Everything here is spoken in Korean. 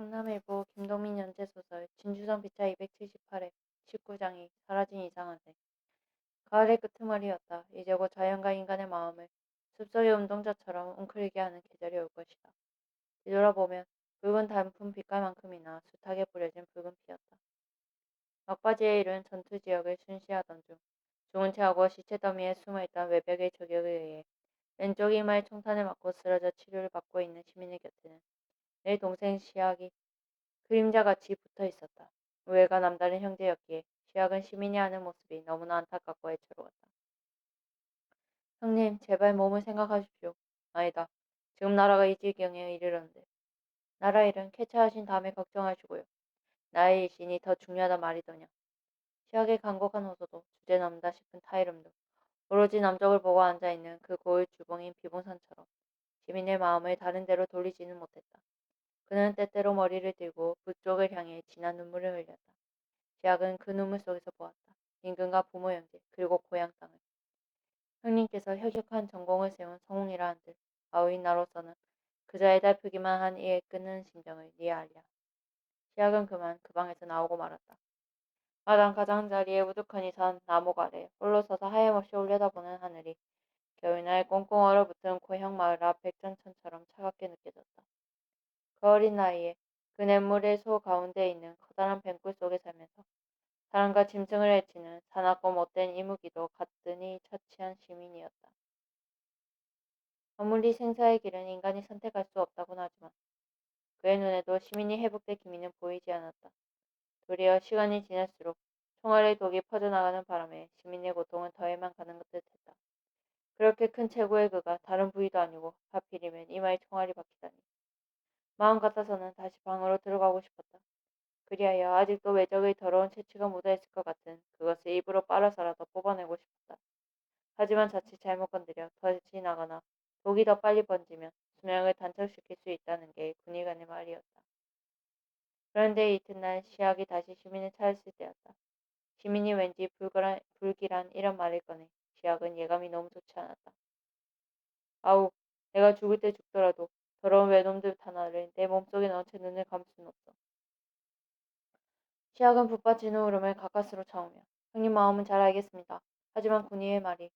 강남일보 김동민 연재소설 진주성 비차 278회 19장이 사라진 이상한 새 가을의 끄트머리였다. 이제 곧 자연과 인간의 마음을 숲속의 운동자처럼 웅크리게 하는 계절이 올 것이다. 뒤돌아보면 붉은 단풍 빛깔만큼이나 숱하게 뿌려진 붉은 피였다. 막바지에 이른 전투 지역을 순시하던 중 죽은 채하고 시체 더미에 숨어있던 외벽의 저격에 의해 왼쪽 이마에 총탄을 맞고 쓰러져 치료를 받고 있는 시민의 곁에는 내 동생 시학이 그림자같이 붙어 있었다. 우애가 남다른 형제였기에 시학은 시민이 하는 모습이 너무나 안타깝고 애처로웠다. 형님, 제발 몸을 생각하십시오. 아니다. 지금 나라가 이 지경에 이르렀는데. 나라 일은 쾌차하신 다음에 걱정하시고요. 나의 일신이 더 중요하다 말이더냐. 시학의 간곡한 호소도 주제 넘다 싶은 타이름도 오로지 남쪽을 보고 앉아있는 그 고을 주봉인 비봉선처럼 시민의 마음을 다른 데로 돌리지는 못했다. 그는 때때로 머리를 들고 북쪽을 향해 진한 눈물을 흘렸다. 시학은 그 눈물 속에서 보았다. 임금과 부모 형제 그리고 고향 땅을. 형님께서 혁혁한 전공을 세운 성웅이라 한들 아우인 나로서는 그저 애달프기만 한 이의 끊는 심정을 이해하랴. 시학은 그만 그 방에서 나오고 말았다. 마당 가장자리에 우두커니 선 나목 아래 홀로 서서 하염없이 올려다보는 하늘이 겨울날 꽁꽁 얼어붙은 고향 마을 앞 백전천처럼 차갑게 느껴졌다. 그 어린 나이에 그 냇물의 소 가운데 있는 커다란 뱅굴 속에 살면서 사람과 짐승을 해치는 사납고 못된 이무기도 가뜩이 처치한 시민이었다. 아무리 생사의 길은 인간이 선택할 수 없다고는 하지만 그의 눈에도 시민이 회복될 기미는 보이지 않았다. 도리어 시간이 지날수록 총알의 독이 퍼져나가는 바람에 시민의 고통은 더해만 가는 듯했다. 그렇게 큰 체구의 그가 다른 부위도 아니고 하필이면 이마에 총알이 박히다니. 마음 같아서는 다시 방으로 들어가고 싶었다. 그리하여 아직도 외적의 더러운 채취가 묻어있을 것 같은 그것을 입으로 빨아서라도 뽑아내고 싶었다. 하지만 자칫 잘못 건드려 터지 나거나 독이 더 빨리 번지면 수명을 단축시킬 수 있다는 게 군의관의 말이었다. 그런데 이튿날 시학이 다시 시민을 찾았을 때였다. 시민이 왠지 불길한, 불길한 이런 말을 꺼내 시학은 예감이 너무 좋지 않았다. 아우, 내가 죽을 때 죽더라도 더러운 외놈들 하나를 내 몸속에 넣은 채 눈을 감을 수는 없어. 시학은 북받치는 울음을 가까스로 참으며 형님 마음은 잘 알겠습니다. 하지만 군의의 말이